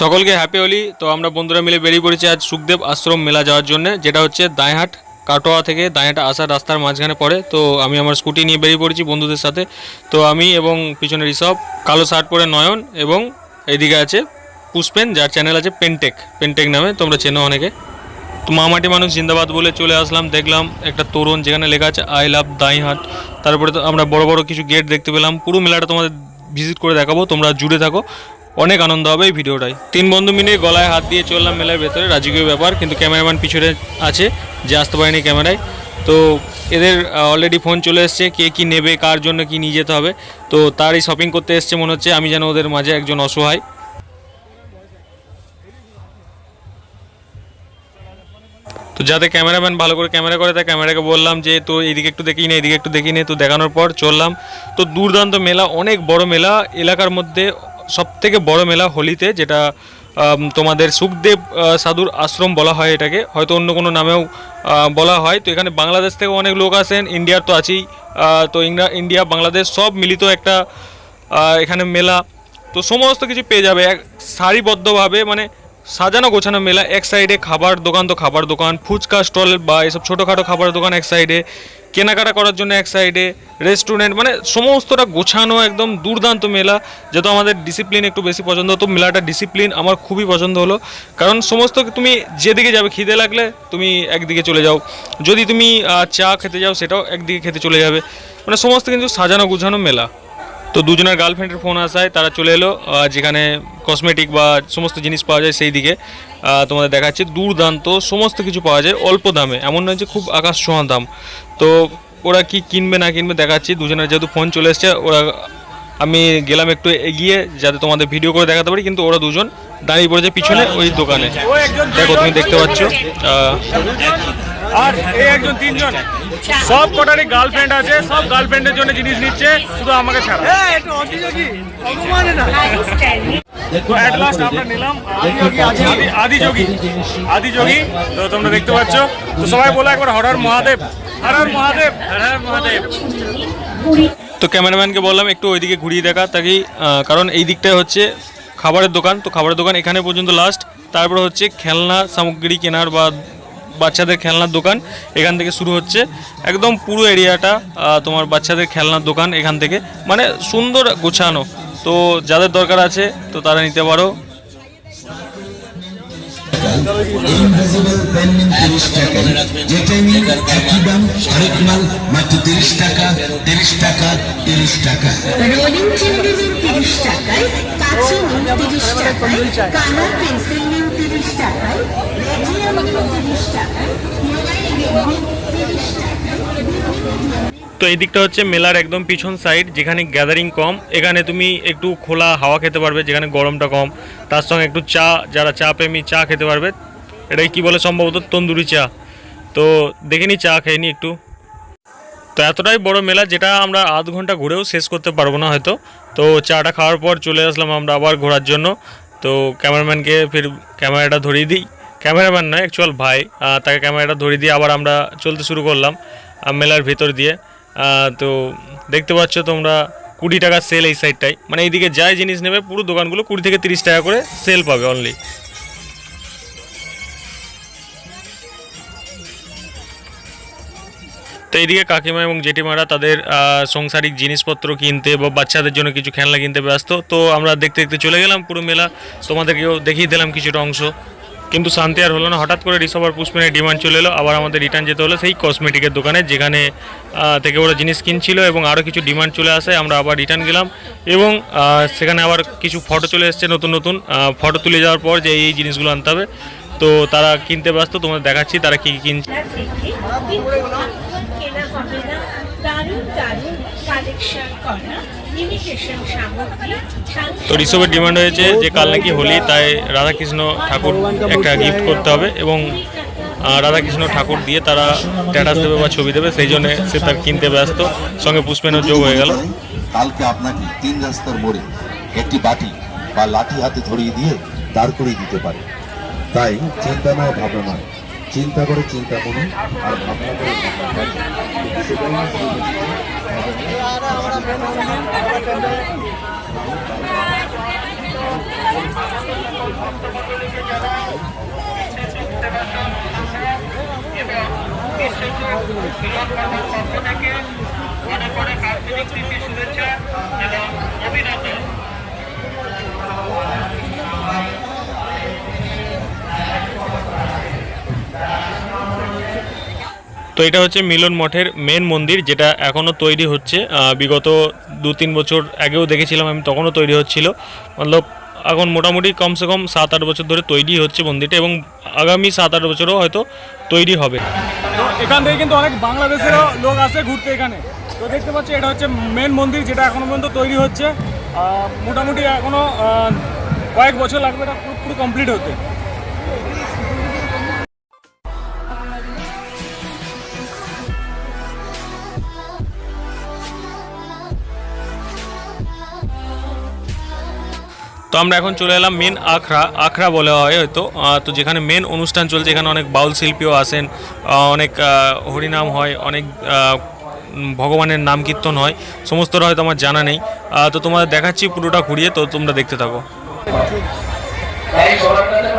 সকলকে হ্যাপি হোলি তো আমরা বন্ধুরা মিলে বেরিয়ে পড়েছি আজ সুখদেব আশ্রম মেলা যাওয়ার জন্য, যেটা হচ্ছে দাঁইহাট কাটোয়া থেকে দাঁইহাট আসার রাস্তার মাঝখানে পড়ে। তো আমি আমার স্কুটি নিয়ে বেরিয়ে পড়েছি বন্ধুদের সাথে। তো আমি এবং পিছনে ঋষভ, কালো শার্ট পরে নয়ন এবং এদিকে আছে পুষ্পেন, যার চ্যানেল আছে পেনটেক পেনটেক নামে, তোমরা চেনো অনেকে। তো মামাটি মানুষ জিন্দাবাদ বলে চলে আসলাম, দেখলাম একটা তরুণ যেখানে লেখা আছে আই লাভ দাইহাট তারপরে তো আমরা বড় বড় কিছু গেট দেখতে পেলাম। পুরো মেলাটা তোমাদের ভিজিট করে দেখাবো, তোমরা জুড়ে থাকো। অনেক আনন্দ হবে এই ভিডিওটাই। তিন বন্ধু মিলে গলায় হাত দিয়ে চললাম মেলার ভেতরে, রাজকীয় ব্যাপার, কিন্তু ক্যামেরাম্যান পিছনে আছে, যে আসতে পারেনি ক্যামেরায়। তো এদের অলরেডি ফোন চলে এসছে, কে কি নেবে, কার জন্য কি নিয়ে যেতে হবে। তো তারই শপিং করতে এসছে মনে হচ্ছে, আমি যেন ওদের মাঝে একজন অসহায়। তো যাতে ক্যামেরাম্যান ভালো করে ক্যামেরা করে, তাই ক্যামেরাকে বললাম যে, তো এইদিকে একটু দেখি নে, এদিকে একটু দেখি নে। তো দেখানোর পর চললাম। তো দুর্দান্ত মেলা, অনেক বড় মেলা, এলাকার মধ্যে সব থেকে বড় মেলা হোলিতে, যেটা তোমাদের সুখদেব সাধুর আশ্রম বলা হয় এটাকে। হয়তো অন্য কোনো নামেও বলা হয়। তো এখানে বাংলাদেশ থেকে অনেক লোক আসেন, ইন্ডিয়ার তো আছেই। তো ইন্ডিয়া, বাংলাদেশ সব মিলিত একটা এখানে মেলা। তো সমস্ত কিছু পেয়ে যাবে, এক সারিবদ্ধভাবে মানে সাজানো গোছানো মেলা এক সাইডে খাবার দোকান তো খাবার দোকান, ফুচকা স্টল বা এসব ছোটোখাটো খাবার দোকান এক সাইডে কেনাকাটা করার জন্য এক সাইডে রেস্টুরেন্ট মানে সমস্তটা গোছানো একদম দুর্দান্ত মেলা, যেহেতু আমাদের ডিসিপ্লিন একটু বেশি পছন্দ, তো মেলাটা ডিসিপ্লিন আমার খুবই পছন্দ হলো। কারণ সমস্ত তুমি যেদিকে যাবে, খিদে লাগলে তুমি একদিকে চলে যাও। যদি তুমি চা খেতে যাও, সেটাও একদিকে খেতে চলে যাবে। মানে সমস্ত কিন্তু সাজানো গোছানো মেলা। তো দুজনের গার্লফ্রেন্ডের ফোন আসায় তারা চলে এলো যেখানে কসমেটিক বা সমস্ত জিনিস পাওয়া যায় সেই দিকে। তোমাদের দেখাচ্ছে, দুর্দান্ত, সমস্ত কিছু পাওয়া যায় অল্প দামে, এমন নয় যে খুব আকাশ ছোঁয়া দাম। তো ওরা কি কিনবে না কিনবে দেখাচ্ছি, দুজনের যেহেতু ফোন চলে এসছে, ওরা, আমি গেলাম একটু এগিয়ে যাতে তোমাদের ভিডিও করে দেখাতে পারি, কিন্তু ওরা দুজন দাঁড়িয়ে পড়েছে পিছনে ওই দোকানে। দেখো, তুমি দেখতে পাচ্ছ আর এই একজন তিনজন। সব কটারই গার্লফ্রেন্ড আছে সব গার্লফ্রেন্ডের জন্য জিনিস নিচ্ছে শুধু আমাকে ছাড়া। তো অ্যাট লাস্ট আমরা নিলাম। আদি আদি যোগী। আদি যোগী তো তোমরা দেখতে পাচ্ছ। তো সবাই বলো একবার হরার মহাদেব। হরার মহাদেব হরার মহাদেব। তো ক্যামেরাম্যানকে বললাম একটু ওইদিকে ঘুরিয়ে দেখা তাকে কারণ এই দিকটায় হচ্ছে খাবারের দোকান। তো খাবারের দোকান এখানে পর্যন্ত লাস্ট তারপরে হচ্ছে খেলনা সামগ্রী কেনার বা বাচ্চাদের খেলনার দোকান এখান থেকে শুরু হচ্ছে। একদম পুরো এরিয়াটা তোমার বাচ্চাদের খেলনার দোকান এখান থেকে। মানে সুন্দর গোছানো। তো যাদের দরকার আছে, তো তারা নিতে পারো। ইনভিজিবল পেন নিন তিরিশ টাকা। তিরিশ টাকা তিরিশ টাকা কালার পেন্সিল নিন তিরিশ টাকায় রেডিয়াম নিন তিরিশ টাকায় মোবাইল নিন তো এই দিকটা হচ্ছে মেলার একদম পিছন সাইড যেখানে গ্যাদারিং কম। এখানে তুমি একটু খোলা হাওয়া খেতে পারবে, যেখানে গরমটা কম। তার সঙ্গে একটু চা, যারা চা প্রেমী, চা খেতে পারবে। এটাই কি বলে সম্ভবত? তন্দুরি চা। তো দেখে নি, চা খেয়ে নি একটু। তো এতটাই বড় মেলা যেটা আমরা আধ ঘণ্টা ঘুরেও শেষ করতে পারব না হয়তো। তো চাটা খাওয়ার পর চলে আসলাম আমরা আবার ঘোরার জন্য। তো ক্যামেরাম্যানকে ফির ক্যামেরাটা ধরিয়ে দিই। ক্যামেরাম্যান নয় অ্যাকচুয়াল ভাই। তাকে ক্যামেরাটা ধরিয়ে দিয়ে আবার আমরা চলতে শুরু করলাম মেলার ভিতর দিয়ে। তো দেখতে পাচ্ছ তোমরা কুড়ি টাকা সেল এই সাইডটাই মানে এইদিকে যাই জিনিস নেবে, পুরো দোকানগুলো কুড়ি থেকে তিরিশ টাকা করে সেল পাবে অনলি তো এইদিকে কাকিমা এবং জেঠিমারা তাদের সংসারিক জিনিসপত্র কিনতে বা বাচ্চাদের জন্য কিছু খেলনা কিনতে ব্যস্ত। তো আমরা দেখতে দেখতে চলে গেলাম পুরো মেলা। তোমাদেরকেও দেখিয়ে দিলাম কিছুটা অংশ। কিন্তু শান্তি আর হলো না। হঠাৎ করে রিসভ আর পুষ্পিনের ডিমান্ড চলে এলো, আবার আমাদের রিটার্ন যেতে হলো সেই কসমেটিকের দোকানে, যেখানে থেকে ওরা জিনিস কিনছিল এবং আরও কিছু ডিমান্ড চলে আসে, আমরা আবার রিটার্ন গেলাম। এবং সেখানে আবার কিছু ফটো চলে এসছে নতুন নতুন। ফটো তুলে যাওয়ার পর যে এই জিনিসগুলো আনতে হবে। তো তারা কিনতে ব্যস্ত, তোমাদের দেখাচ্ছি তারা কী কী কিনছে। তো ঋষভের ডিমান্ড হয়েছে যে কাল নাকি হোলি তাই রাধাকৃষ্ণ ঠাকুর একটা গিফট করতে হবে এবং রাধাকৃষ্ণ ঠাকুর দিয়ে তারা স্ট্যাটাস দেবে বা ছবি দেবে সেই জন্য সে তার কিনতে ব্যস্ত। সঙ্গে পুষ্পেনও যোগ হয়ে গেল। কালকে আপনাকে তিন রাস্তার মোড়ে একটি বাটি বা লাঠি হাতে ধরিয়ে দিয়ে দাঁড় করিয়ে দিতে পারে। তাই চিন্তা নয় ভাবনা নয়। চিন্তা করে চিন্তা করুন আর ভাবনা করে ভাবনা করুন। সেটাই শ্রীকৃষ্ণ তো এটা হচ্ছে মিলন মঠের মেন মন্দির, যেটা এখনও তৈরি হচ্ছে। বিগত দু তিন বছর আগেও দেখেছিলাম আমি, তখনও তৈরি হচ্ছিল। মতলব এখন মোটামুটি কমসে কম সাত আট বছর ধরে তৈরি হচ্ছে মন্দিরটা এবং আগামী সাত আট বছরও হয়তো তৈরি হবে। তো এখান থেকে কিন্তু অনেক বাংলাদেশেরও লোক আসে ঘুরতে এখানে। তো দেখতে পাচ্ছি, এটা হচ্ছে মেন মন্দির, যেটা এখনও পর্যন্ত তৈরি হচ্ছে। মোটামুটি এখনও কয়েক বছর লাগবে এটা পুরো কমপ্লিট হতে। তো আমরা এখন চলে এলাম মেন আখড়া আখড়া বলা হয় হয়তো। তো যেখানে মেন অনুষ্ঠান চলছে, এখানে অনেক বাউল শিল্পীও আসেন অনেক হরিনাম হয়, অনেক ভগবানের নাম কীর্তন হয়, সমস্তটা হয়তো আমার জানা নেই। তো তোমাদের দেখাচ্ছি পুরোটা ঘুরিয়ে, তো তোমরা দেখতে থাকো। তাই সবার কাছে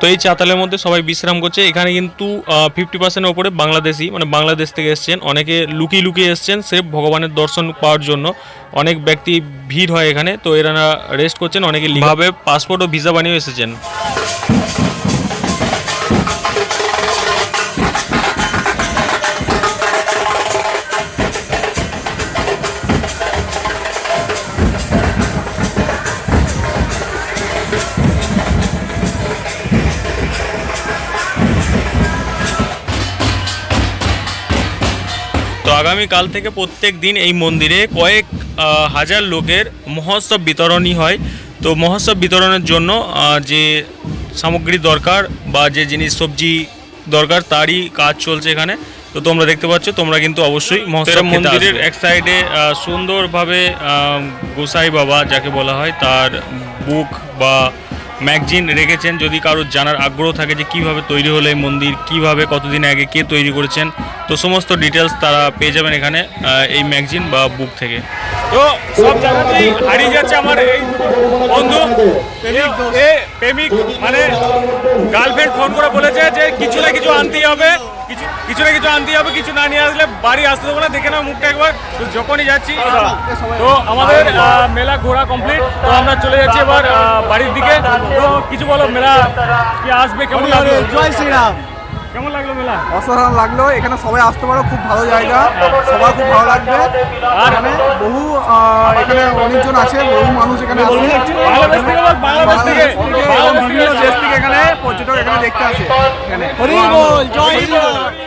তো এই চাতালের মধ্যে সবাই বিশ্রাম করছে। এখানে কিন্তু ফিফটি পার্সেন্টের ওপরে বাংলাদেশি মানে বাংলাদেশ থেকে এসছেন। অনেকে লুকিয়ে লুকিয়ে এসছেন সে ভগবানের দর্শন পাওয়ার জন্য। অনেক ব্যক্তি ভিড় হয় এখানে, তো এরা রেস্ট করছেন, অনেকে লিভাবে পাসপোর্ট ও ভিসা বানিয়ে এসেছেন। তো আগামী কাল থেকে প্রত্যেক দিন এই মন্দিরে কয়েক হাজার লোকের মহোৎসব বিতরণই হয়। তো মহোৎসব বিতরণের জন্য যে সামগ্রী দরকার বা যে জিনিস সবজি দরকার তারই কাজ চলছে এখানে। তো তোমরা দেখতে পাচ্ছ তোমরা কিন্তু অবশ্যই মহোৎসব মন্দিরের এক সাইডে সুন্দরভাবে গোসাই বাবা যাকে বলা হয় তার বুক বা ম্যাগজিন রেখেছেন। যদি কারোর জানার আগ্রহ থাকে যে কীভাবে তৈরি হলো এই মন্দির, কীভাবে, কতদিন আগে কে তৈরি করেছেন, তো সমস্ত ডিটেলস তারা পেয়ে যাবেন এখানে এই ম্যাগজিন বা বুক থেকে। তো সব জায়গাতেই হারিয়ে যাচ্ছে আমার এই বন্ধু। প্রেমিক এ প্রেমিক মানে গার্লফ্রেন্ড ফোন করে বলেছে যে কিছু না কিছু আনতেই হবে কিছু কিছু না কিছু আনতেই হবে কিছু না নিয়ে আসলে বাড়ি আসতে দেবো না দেখে নাও মুখটা একবার তো যখনই যাচ্ছি তো আমাদের মেলা ঘোরা কমপ্লিট তো আমরা চলে যাচ্ছি এবার বাড়ির দিকে। তো কিছু বলো মেলা কি আসবে কেমন লাগল? জয় শ্রীরাম। কেমন লাগল মেলা? অসাধারণ লাগল এখানে সবাই আসতে পারো খুব ভালো জায়গা সবার খুব ভালো লাগবে। আর এখানে বহু এখানে অনেকজন আছে বহু মানুষ এখানে আসে। বাংলাদেশ থেকে বল, বাংলাদেশ থেকে। বাংলাদেশ থেকে বিভিন্ন দেশ থেকে এখানে পর্যটক এখানে দেখতে আসে।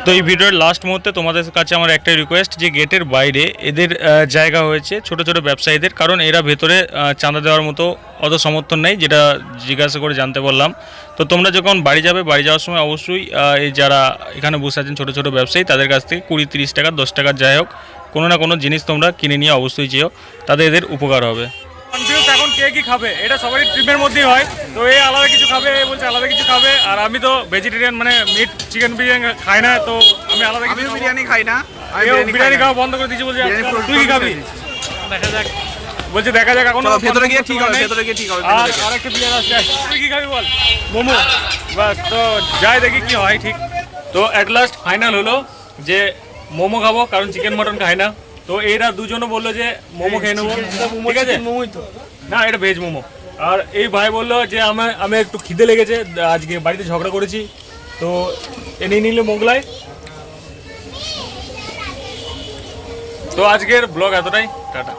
তো এই ভিডিওর লাস্ট মুহূর্তে তোমাদের কাছে আমার একটাই রিকোয়েস্ট যে গেটের বাইরে এদের জায়গা হয়েছে ছোট ছোট ব্যবসায়ীদের কারণ এরা ভেতরে চাঁদা দেওয়ার মতো অত সমর্থন নেই যেটা জিজ্ঞাসা করে জানতে বললাম তো তোমরা যখন বাড়ি যাবে বাড়ি যাওয়ার সময় অবশ্যই এই যারা এখানে বসে আছেন ছোটো ছোটো ব্যবসায়ী তাদের কাছ থেকে কুড়ি তিরিশ টাকা দশ টাকার যাই হোক কোনো না কোনো জিনিস তোমরা কিনে নিয়ে অবশ্যই যেও। তাদের এদের উপকার হবে। কনফিউজ এখন কে কি খাবে? এটা সবারই ট্রিপের মধ্যেই হয়। তো এ আলাদা কিছু খাবে এ বলছে আলাদা কিছু খাবে। আর আমি তো ভেজিটেরিয়ান মানে মিট চিকেন বিরিয়ানি খাই না তো আমি আলাদা কিছু বিরিয়ানি খাই না। বিরিয়ানি। খাওয়া বন্ধ করে দিয়েছি বলছি তুই কি খাবি? দেখা যাক। বলছে দেখা যাক এখন ভেতরে গিয়ে ঠিক হবে, ভেতরে গিয়ে ঠিক হবে, আর গিয়ে। আর একটা বিরিয়ানি আসছে। তুই কি খাবি বল? মোমো। বাস তো যাই দেখি কি হয় ঠিক। তো অ্যাট লাস্ট ফাইনাল হলো যে মোমো খাব কারণ চিকেন মটন খাই না। তো এরা দুজনও বলল যে মোমো খেয়ে নেব। ঠিক আছে? মোমোই তো। না এটা ভেজ মোমো। আর এই ভাই বলল যে আমার আমি একটু খিদে লেগেছে আজকে বাড়িতে ঝগড়া করেছি। তো এ নিয়ে নিল মোগলাই। তো আজকের ব্লগ এতটাই টাটা।